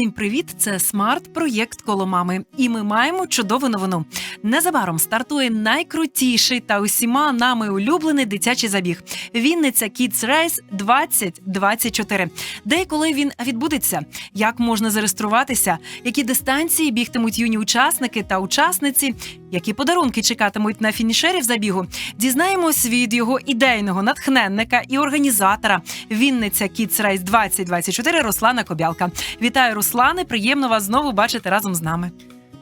Всім привіт! Це смарт-проєкт коло мами. І ми маємо чудову новину. Незабаром стартує найкрутіший та усіма нами улюблений дитячий забіг Вінниця Kids Race 2024. Де і коли він відбудеться? Як можна зареєструватися? Які дистанції бігтимуть юні учасники та учасниці? Які подарунки чекатимуть на фінішерів забігу? Дізнаємось від його ідейного натхненника і організатора Вінниця Kids Race 2024 Руслана Кобялка. Вітаю, Руслане! Приємно вас знову бачити разом з нами.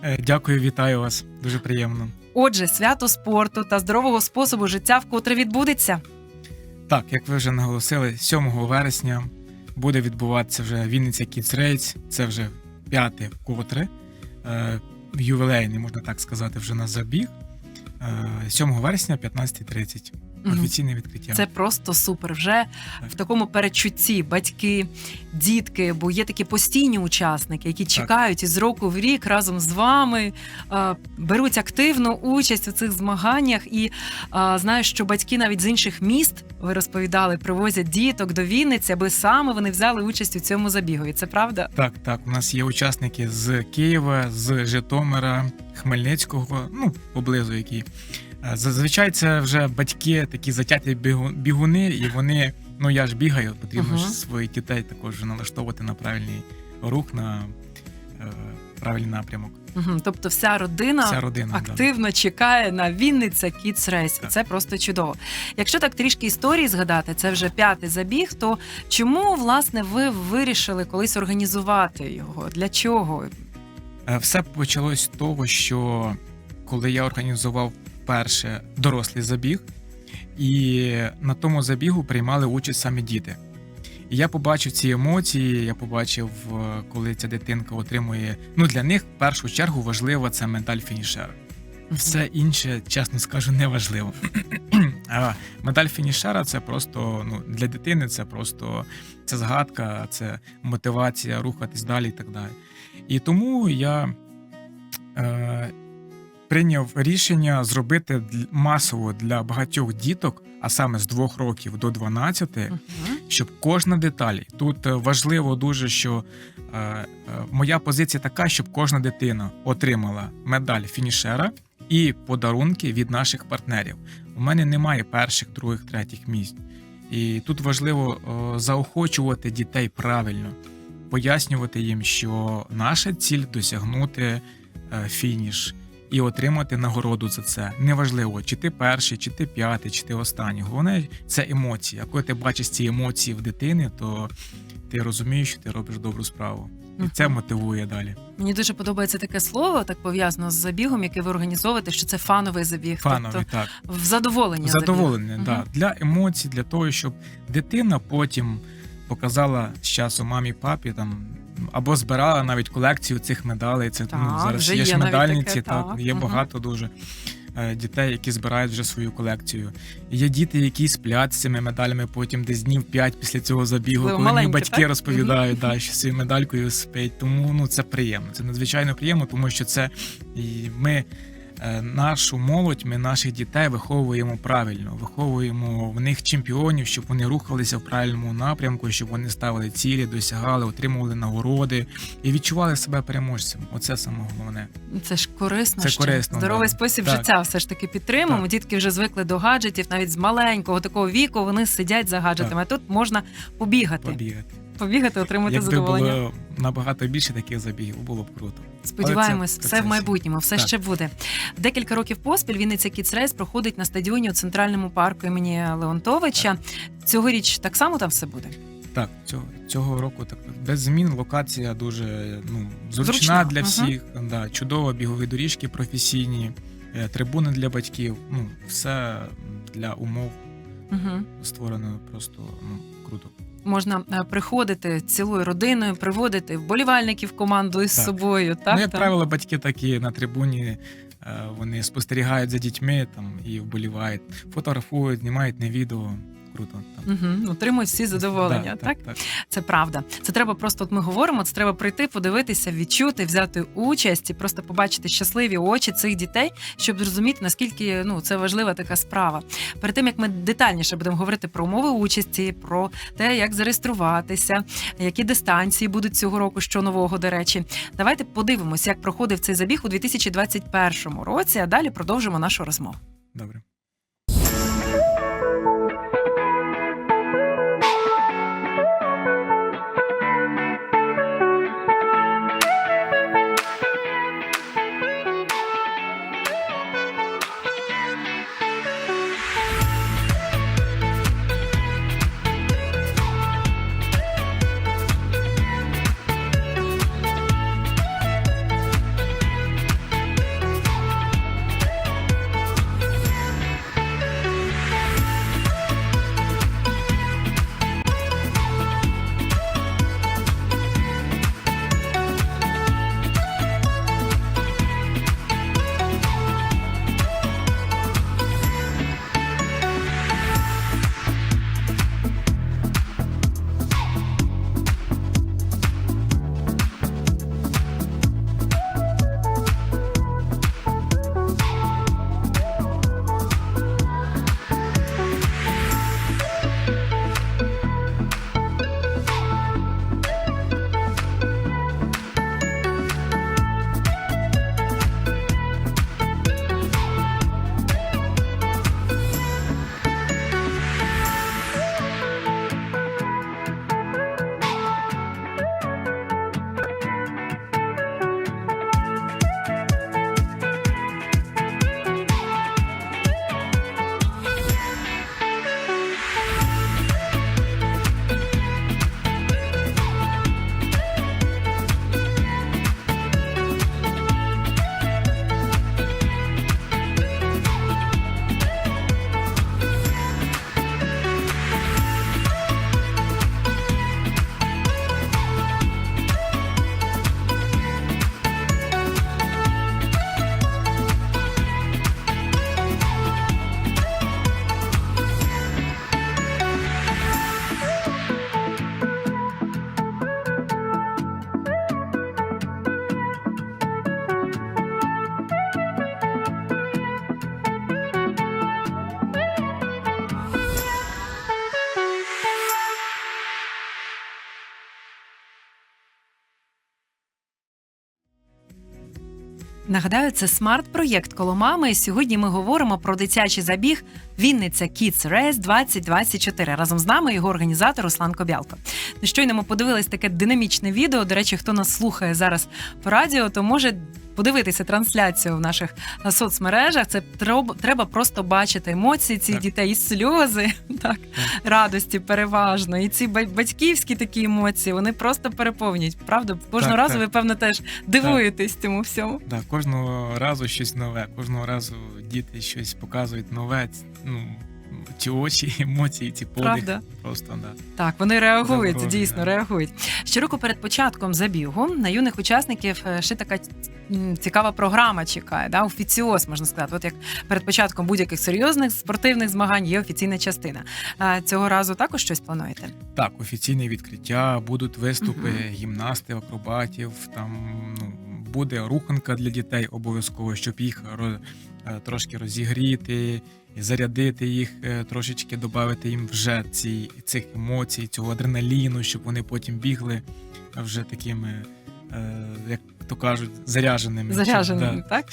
Е, Дякую, вітаю вас. Дуже приємно. Отже, свято спорту та здорового способу життя вкотре відбудеться. Так, як ви вже наголосили, 7 вересня буде відбуватися вже Вінниця Kids Race. Це вже п'яте вкотре. Е, Ювілейний, можна так сказати, вже на забіг. Е, 7 вересня, 15.30. Офіційне відкриття. Це просто супер. Вже в такому передчутті батьки, дітки, бо є такі постійні учасники, які чекають із року в рік разом з вами, беруть активну участь у цих змаганнях. І е, знаю, що батьки навіть з інших міст ви розповідали, привозять діток до Вінниці, аби саме вони взяли участь у цьому забігу. І це правда? Так, так. У нас є учасники з Києва, з Житомира, Хмельницького, ну, поблизу які. Е, Зазвичай це вже батьки, такі затяті бігу- бігуни, і вони, ну я ж бігаю, потрібно Ага. ж своїх дітей також налаштовувати на правильний рух, на е, правильний напрямок. Мгм. Тобто, вся родина. Вся родина. да. активно чекає на Вінниця Race. Так. Це просто чудово. Якщо так трішки історії згадати, це вже п'ятий забіг. То чому власне ви вирішили колись організувати його? Для чого? Е, Все почалось з того, що коли я організував перше дорослий забіг, і на тому забігу приймали участь саме діти. І я побачив ці емоції, я побачив, е, коли ця дитинка отримує. Ну, для них в першу чергу важлива це медаль фінішера. Все інше, чесно скажу, не важливо. А медаль фінішера це просто ну, для дитини, це просто це згадка, це мотивація рухатись далі і так далі. І тому я е, прийняв рішення зробити масово для багатьох діток, а саме з 2 років до 12, Мгм. щоб кожна деталь. Тут е, важливо дуже, що е, е, моя позиція така, щоб кожна дитина отримала медаль фінішера і подарунки від наших партнерів. У мене немає перших, других, третіх місць. І тут важливо е, заохочувати дітей правильно, пояснювати їм, що наша ціль досягнути е, фініш і отримати нагороду за це. Неважливо, чи ти перший, чи ти п'ятий, чи ти останній. Головне це емоції. А коли ти бачиш ці емоції в дитини, то ти розумієш, що ти робиш добру справу. І це мотивує далі. Мені дуже подобається таке слово, так пов'язано з забігом, який ви організовуєте, що це фановий забіг. Фановий, Тобто так. в задоволення. Задоволене, забіг. да. Мгм. для емоцій, для того, щоб дитина потім показала з часу мамі, папі там. Або збирала навіть колекцію цих медалей. Це Так, ну, зараз вже є ж є ж медальниці, таке, так, так. є угу. багато дуже е, дітей, які збирають вже свою колекцію. Є діти, які сплять з цими медалями потім десь днів 5 після цього забігу, Можливо, коли мені маленькі, батьки так? розповідають, да, що цією медалькою спить. Тому ну це приємно. Це надзвичайно приємно, тому що це і ми. Е, Нашу молодь, ми наших дітей виховуємо правильно, виховуємо в них чемпіонів, щоб вони рухалися в правильному напрямку, щоб вони ставили цілі, досягали, отримували нагороди і відчували себе переможцем. Оце саме головне. Це ж корисно. Це ще. корисно, Здоровий да. спосіб Так. життя все ж таки підтримуємо. Так. Дітки вже звикли до гаджетів, навіть з маленького такого віку вони сидять за гаджетами. А тут можна побігати, Побігати. Побігати, отримати Якби задоволення. було набагато більше таких забігів, було б круто. Сподіваємось, це все в майбутньому, все Так. ще буде. Декілька років поспіль Вінниця Kids Race проходить на стадіоні у центральному парку імені Леонтовича. Цьогоріч так само там все буде. Так, цього, цього року так без змін локація дуже ну, зручна, Зручна, для ага. всіх. Да, чудово, бігові доріжки професійні, е, трибуни для батьків. Ну, все для умов Угу. створено просто ну, круто. Можна е, приходити цілою родиною, приводити вболівальників команду із Так. собою. Так, ну, як там? правило, батьки такі на трибуні. е, Вони спостерігають за дітьми там і вболівають, фотографують, знімають на відео. Круто. Угу, отримують всі задоволення, Да, так? так, так. Це правда. Це треба просто, от ми говоримо, це треба прийти, подивитися, відчути, взяти участь і просто побачити щасливі очі цих дітей, щоб зрозуміти, наскільки ну це важлива така справа. Перед тим як ми детальніше будемо говорити про умови участі, про те, як зареєструватися, які дистанції будуть цього року, що нового, до речі. Давайте подивимося, як проходив цей забіг у 2021 році, а далі продовжимо нашу розмову. Добре. Нагадаю, це смарт-проєкт коло мами. Сьогодні ми говоримо про дитячий забіг Вінниця Kids Race 2024. Разом з нами його організатор Руслан Кобялко. Щойно ми подивились таке динамічне відео. До речі, хто нас слухає зараз по радіо, то може. Подивитися трансляцію в наших е, соцмережах. Це треба просто бачити емоції цих Так. дітей, і сльози, так, радості переважно. І ці ба- батьківські такі емоції вони просто переповнюють. Правда, кожного Так, разу так. ви певно теж дивуєтесь цьому всьому. Да, кожного разу щось нове, кожного разу діти щось показують нове. Ну, ці очі, емоції, ці подих. Правда? Просто да. Так, вони реагують, Заворожені, дійсно да. реагують. Щороку перед початком забігу на юних учасників е, ще така цікава програма чекає, да, офіціоз, можна сказати. От як перед початком будь-яких серйозних спортивних змагань є офіційна частина. Цього разу також щось плануєте? Так, офіційне відкриття, будуть виступи Мгм. гімнастів, акробатів. Там ну, буде руханка для дітей обов'язково, щоб їх е, трошки розігріти, зарядити їх, е, трошечки додати їм вже ці, цих емоцій, цього адреналіну, щоб вони потім бігли вже такими, е, як то кажуть, заряженими. Заряженими, так?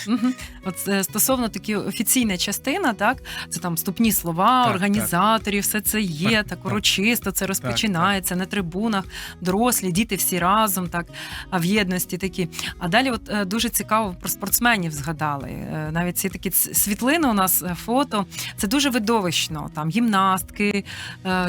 От е, стосовно такі офіційна частина, так це там вступні слова, Так, організаторів, все це є Так, так, так. урочисто. Це розпочинається на трибунах, дорослі, діти всі разом, так а в єдності такі. А далі, от е, дуже цікаво про спортсменів згадали. Е, Навіть ці такі світлини у нас фото. Це дуже видовищно. Там гімнастки,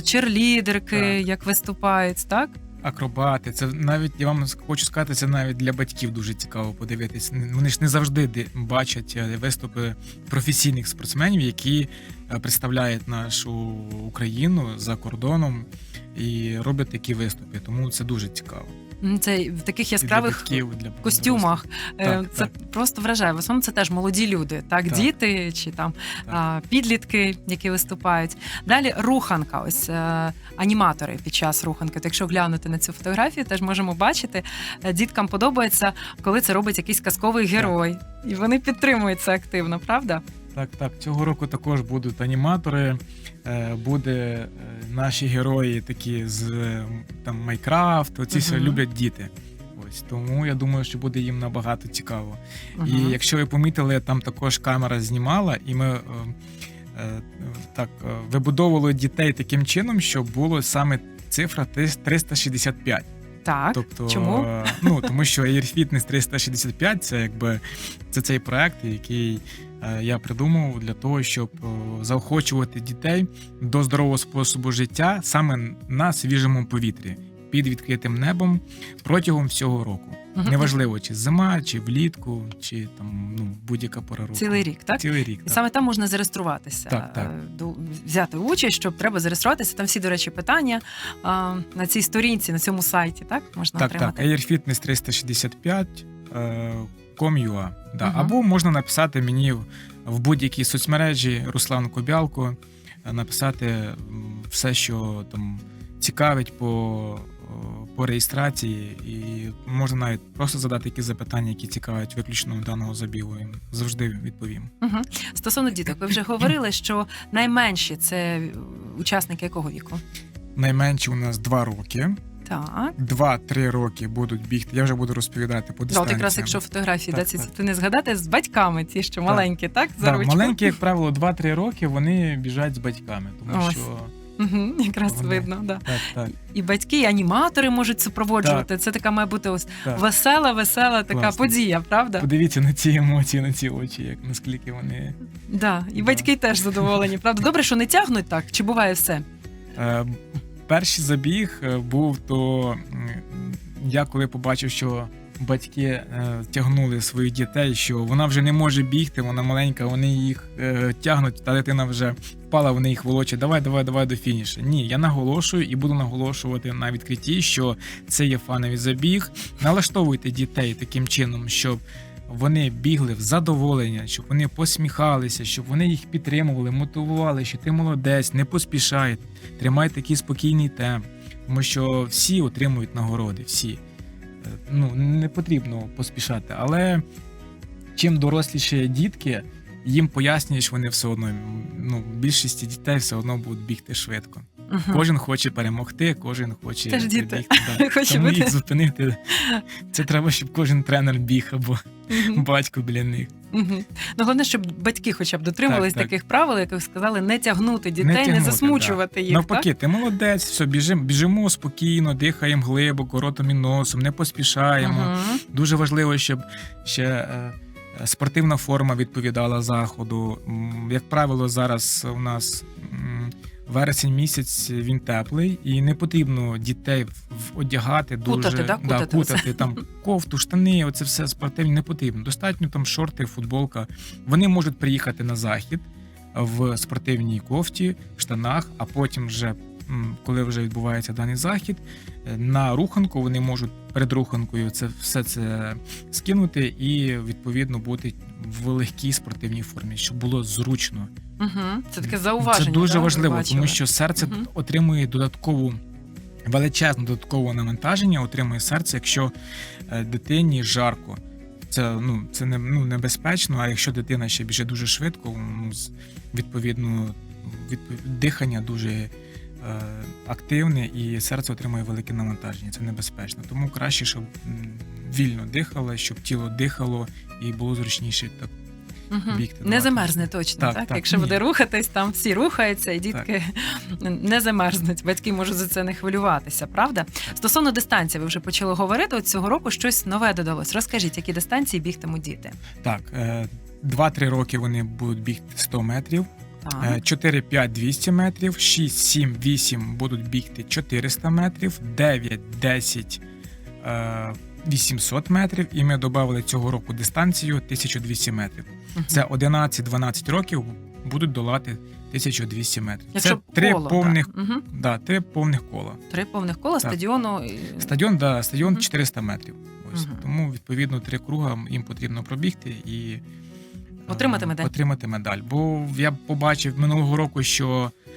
черлідерки, Так. як виступають, так? Акробати. Це навіть я вам хочу сказати, це навіть для батьків дуже цікаво подивитись. Вони ж не завжди бачать е, виступи професійних спортсменів, які е, представляють нашу Україну за кордоном і роблять такі виступи. Тому це дуже цікаво. Це в таких для яскравих батьків, для костюмах. Е, Так, це так. просто вражає. В основному це теж молоді люди, так, Так. діти чи там Так. підлітки, які виступають. Далі руханка, ось е, аніматори під час руханки. То якщо глянути на цю фотографію, теж можемо бачити. е, Діткам подобається, коли це робить якийсь казковий герой. І вони підтримують це активно, правда? Так, так. Цього року також будуть аніматори. Буде наші герої такі з там Майкрафт. Оці все люблять діти. Ось тому я думаю, що буде їм набагато цікаво. І якщо ви помітили, там також камера знімала, і ми е, е, так е, вибудовували дітей таким чином, щоб було саме цифра 365. Так. Тобто, чому? е, ну тому що Air Fitness 365 це якби це цей проект, який е, я придумав для того, щоб е, заохочувати дітей до здорового способу життя саме на свіжому повітрі під відкритим небом протягом всього року. Мгм. Неважливо, чи зима, чи влітку, чи там ну будь-яка пора року. Цілий рік, так? Цілий рік. І Так. саме там можна зареєструватися, Так, так. е, до- взяти участь, щоб треба зареєструватися. Там всі, до речі, питання а, на цій сторінці, на цьому сайті, так? Можна Так, так. отримати. Air Fitness 365 е, com.ua, Да. Мгм. Або можна написати мені в- в будь-якій соцмережі Руслан Кобялко, е, написати м, все, що там цікавить по, о, по реєстрації, і можна навіть просто задати якісь запитання, які цікавлять виключно даного забігу. і завжди відповім. Угу. Стосовно діток, ви вже говорили, що найменші це учасники якого віку? Найменші у нас 2 роки. Так. 2-3 роки будуть бігти. Я вже буду розповідати по Да, от якраз якщо фотографії Так, да, ці так. ти не згадати з батьками, ті, що маленькі, так? За Да, ручку? маленькі, як правило, 2-3 роки вони біжать з батьками, тому Ось. що Угу, якраз Вони- видно, да. так, так, І батьки, і аніматори можуть супроводжувати. Це така має бути ось так. весела, весела така Класно. подія, правда? Подивіться на ці емоції, на ці очі, як наскільки вони. Да. І Да. батьки теж задоволені, правда? Добре, що не тягнуть так, чи буває все? Е, перший забіг е, був то я коли побачив, що батьки е, тягнули своїх дітей, що вона вже не може бігти, вона маленька, вони їх е, тягнуть, та дитина вже впала, вони їх волочать. Давай, давай, давай до фінішу. Ні, я наголошую і буду наголошувати на відкритті, що це є фановий забіг. Налаштовуйте дітей таким чином, щоб. Вони бігли в задоволення, щоб вони посміхалися, щоб вони їх підтримували, мотивували, що ти молодець, не поспішай, тримай такий спокійний темп, тому що всі отримують нагороди, всі. Ну, не потрібно поспішати. Але чим доросліші дітки, їм пояснюєш, вони все одно, ну, більшість дітей все одно будуть бігти швидко. Угу. Кожен хоче перемогти, кожен хоче Теж діти. бігти. Да. Хоче Тому бути. їх зупинити. Це треба, щоб кожен тренер біг або угу. батько біля них. Мгм. Ну, головне, щоб батьки хоча б дотримувались Так, так. таких правил, як ви сказали, не тягнути дітей, не, тягнути, засмучувати їх. Навпаки, ти молодець, все, біжимо, біжимо спокійно, дихаємо глибоко, ротом і носом, не так? поспішаємо. Мгм. Дуже важливо, щоб ще е, е, спортивна форма відповідала заходу. М, Як правило, зараз у нас м, вересень місяць він теплий, і не потрібно дітей одягати дуже Кутати, да? Кутати кутати там кофту, штани, оце все спортивні не потрібно. Достатньо там шорти, футболка. Вони можуть приїхати на захід в спортивній кофті, штанах, а потім вже. Коли вже відбувається даний захід, е, на руханку вони можуть перед руханкою це все це скинути і відповідно бути в легкій спортивній формі, щоб було зручно. Мгм. Це таке зауваження. Це дуже да, важливо, тому що серце Мгм. отримує додаткову величезне додаткове навантаження, отримує серце, якщо е, дитині жарко. Це ну це не ну небезпечно. А якщо дитина ще біжить дуже швидко, ну відповідно відпов- дихання дуже е, активне, і серце отримує велике навантаження. Це небезпечно. Тому краще, щоб вільно дихало, щоб тіло дихало і було зручніше так Мгм. бігти, Не замерзне точно, так? Так, так, Якщо ні. буде рухатись, там всі рухаються, і дітки не замерзнуть. Батьки можуть за це не хвилюватися, правда? Стосовно дистанції, ви вже почали говорити. От цього року щось нове додалось. Розкажіть, які дистанції бігтимуть діти? Так, е, 2-3 роки вони будуть бігти 100 метрів, Так. е, 4-5 200 метрів, 6, 7, 8 будуть бігти 400 метрів, 9, 10 е, 800 метрів, і ми додали цього року дистанцію 1200 метрів. Це 11-12 років будуть долати 1200 метрів. Якщо Це три коло, повних, так. Угу. да, три повних кола. Три повних кола Так. стадіону. і- Стадіон, да, стадіон Мгм. 400 метрів. Ось Мгм. тому відповідно три круга їм потрібно пробігти і е, Отримати медаль. Отримати медаль. Бо я побачив минулого року, що е,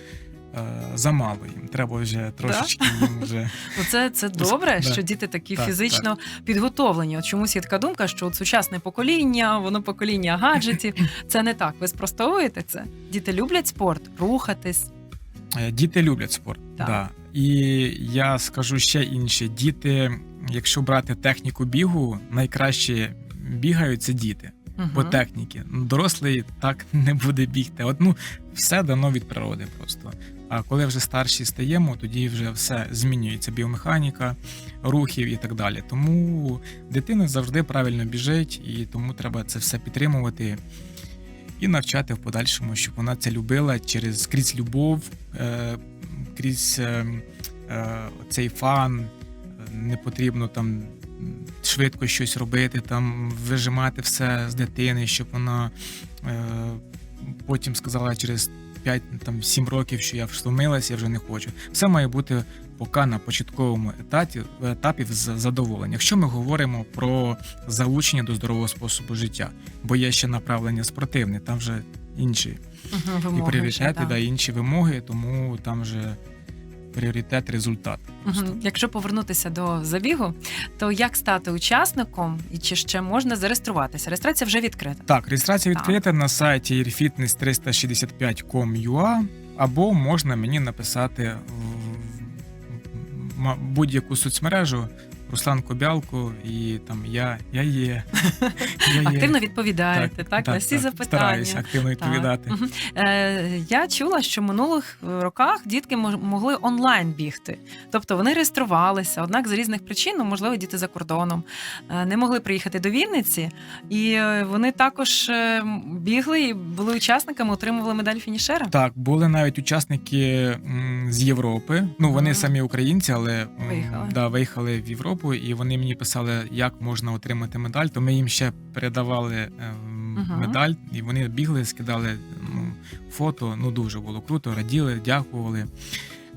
замало їм. Треба вже трошечки їм вже. Ну, це, це добре, що діти такі Так, фізично підготовлені. От чомусь є така думка, що от сучасне покоління, воно покоління гаджетів. Це не так. Ви спростовуєте це? Діти люблять спорт, рухатись. Е, Діти люблять спорт. Так. Да. І я скажу ще інше: діти, якщо брати техніку бігу, найкраще бігають це діти Мгм. по техніці. Ну, Дорослий так не буде бігти. От, ну, все дано від природи просто. А коли вже старші стаємо, тоді вже все змінюється: біомеханіка, рухів і так далі. Тому дитина завжди правильно біжить, і тому треба це все підтримувати і навчати в подальшому, щоб вона це любила через крізь любов, е, крізь е, е, цей фан. Е, Не потрібно там швидко щось робити, там вижимати все з дитини, щоб вона е, потім сказала через 5-7 років, що я втомилася, я вже не хочу. Все має бути поки на початковому етапі, етапі з задоволення. Якщо ми говоримо про залучення до здорового способу життя, бо є ще направлення спортивне, там вже інші Мгм, і пріоритети, ще, так. да, інші вимоги, тому там вже пріоритет результат. Угу. Якщо повернутися до забігу, то як стати учасником і чи ще можна зареєструватися? Реєстрація вже відкрита. Так, реєстрація Так. відкрита на сайті airfitness365.com.ua або можна мені написати в будь-яку соцмережу Руслан Кобялко, і там я, я є. Я є. Активно відповідаєте, так, на всі запитання. Стараюсь активно відповідати. Так. Е, я чула, що в минулих роках дітки могли онлайн бігти. Тобто вони реєструвалися, однак з різних причин, ну, можливо, діти за кордоном, е, не могли приїхати до Вінниці, і е, вони також бігли і були учасниками, отримували медаль фінішера. Так, були навіть учасники з Європи. Ну вони Мгм. самі українці, але Виїхали. Да, виїхали в Європу, і вони мені писали, як можна отримати медаль. То ми їм ще передавали ем, Мгм. медаль, і вони бігли, скидали ну, фото. Ну дуже було круто, раділи, дякували.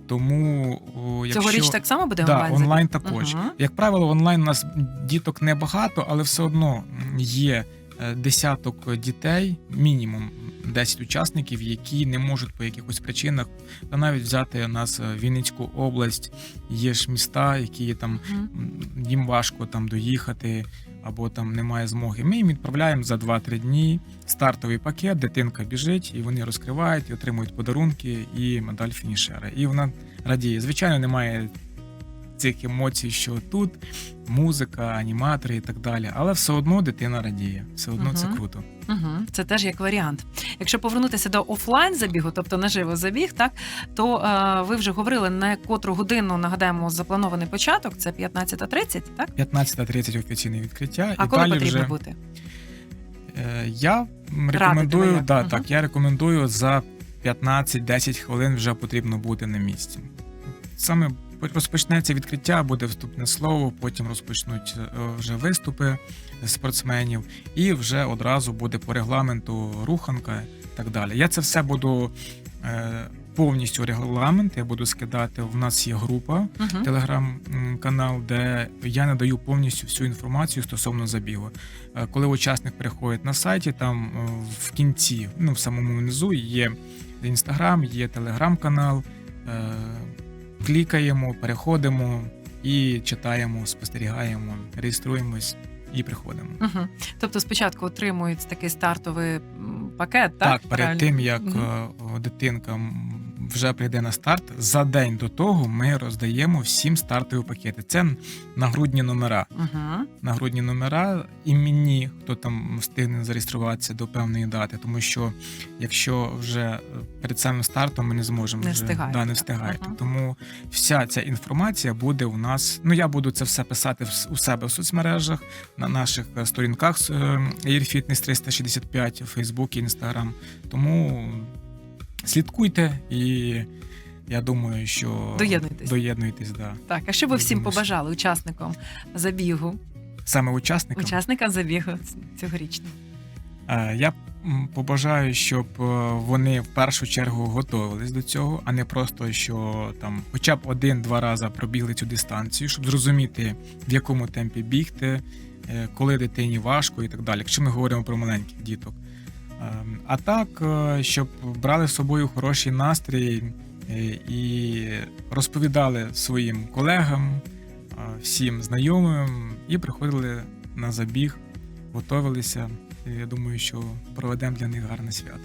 Тому о, якщо... Цьогоріч так само буде Да, онлайн? також. Мгм. Як правило, онлайн у нас діток небагато, але все одно є е, десяток дітей, мінімум 10 учасників, які не можуть по якихось причинах, та навіть взяти у нас е, Вінницьку область, є ж міста, які там їм важко там доїхати або там немає змоги. Ми їм відправляємо за 2-3 дні стартовий пакет, дитинка біжить, і вони розкривають, і отримують подарунки і медаль фінішера. І вона радіє. Звичайно, немає цих емоцій, що тут музика, аніматори і так далі. Але все одно дитина радіє. Все одно це круто. Угу, це теж як варіант. Якщо повернутися до офлайн забігу, тобто наживо забіг, так то е, ви вже говорили на котру годину нагадаємо запланований початок. Це 15.30, так? 15.30 офіційне відкриття. А і коли далі потрібно вже бути? е, я рекомендую, да, як. так, я рекомендую за 15-10 хвилин вже потрібно бути на місці. Саме розпочнеться відкриття, буде вступне слово, потім розпочнуть е, вже виступи спортсменів, і вже одразу буде по регламенту руханка і так далі. Я це все буду е, повністю регламент. Я буду скидати. В нас є група, Угу. телеграм-канал, де я надаю повністю всю інформацію стосовно забігу. Е, Коли учасник переходить на сайті, там в кінці, ну в самому низу є інстаграм, є телеграм-канал. Клікаємо, переходимо і читаємо, спостерігаємо, реєструємось і приходимо. Угу. Тобто спочатку отримують такий стартовий пакет, так? Так, перед Правильно? тим як е, дитинка вже прийде на старт, за день до того ми роздаємо всім стартові пакети. Це нагрудні номера. Угу. Нагрудні номера іменні, хто там встигне зареєструватися до певної дати, тому що якщо вже перед самим стартом ми не зможемо Не вже, встигаєте. да, не встигаєте. Ага. Тому вся ця інформація буде у нас. Ну я буду це все писати в- у себе в соцмережах на наших е, сторінках е, Air Fitness 365, Facebook, Instagram. Тому слідкуйте і. Я думаю, що Доєднуйтесь. доєднуйтесь, да. Так, а що ви всім побажали учасникам забігу, Саме учасникам. учасникам забігу цьогорічного? Е, Я м, побажаю, щоб е, вони в першу чергу готувались до цього, а не просто що там хоча б один-два рази пробігли цю дистанцію, щоб зрозуміти, в якому темпі бігти, е, коли дитині важко і так далі. Якщо ми говоримо про маленьких діток. Ем, А так, е, щоб брали з собою хороший настрій е, і розповідали своїм колегам, е, всім знайомим і приходили на забіг, готувалися. Я думаю, що проведемо для них гарне свято.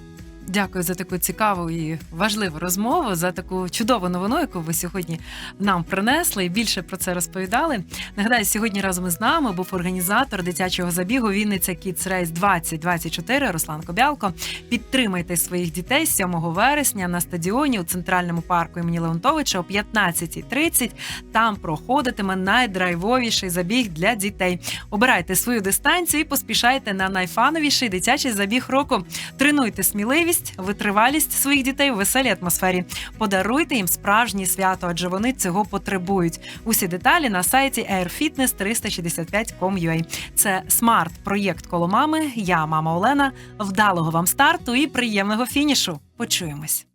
Дякую за таку цікаву і важливу розмову, за таку чудову новину, яку ви сьогодні нам принесли і більше про це розповідали. Нагадаю, сьогодні разом із нами був організатор дитячого забігу Вінниця Kids Race 2024 Руслан Кобялко. Підтримайте своїх дітей 7 вересня на стадіоні у центральному парку імені Леонтовича о 15.30. Там проходитиме найдрайвовіший забіг для дітей. Обирайте свою дистанцію і поспішайте на найфановіший дитячий забіг року. Тренуйте сміливість, витривалість своїх дітей у веселій атмосфері. Подаруйте їм справжнє свято, адже вони цього потребують. Усі деталі на сайті airfitness365.com.ua. Це смарт-проєкт коло мами. Я мама Олена. Вдалого вам старту і приємного фінішу. Почуємось.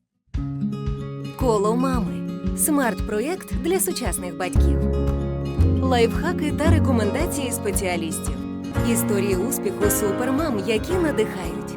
Коло мами. Смарт-проєкт для сучасних батьків. Лайфхаки та рекомендації спеціалістів. Історії успіху супермам, які надихають.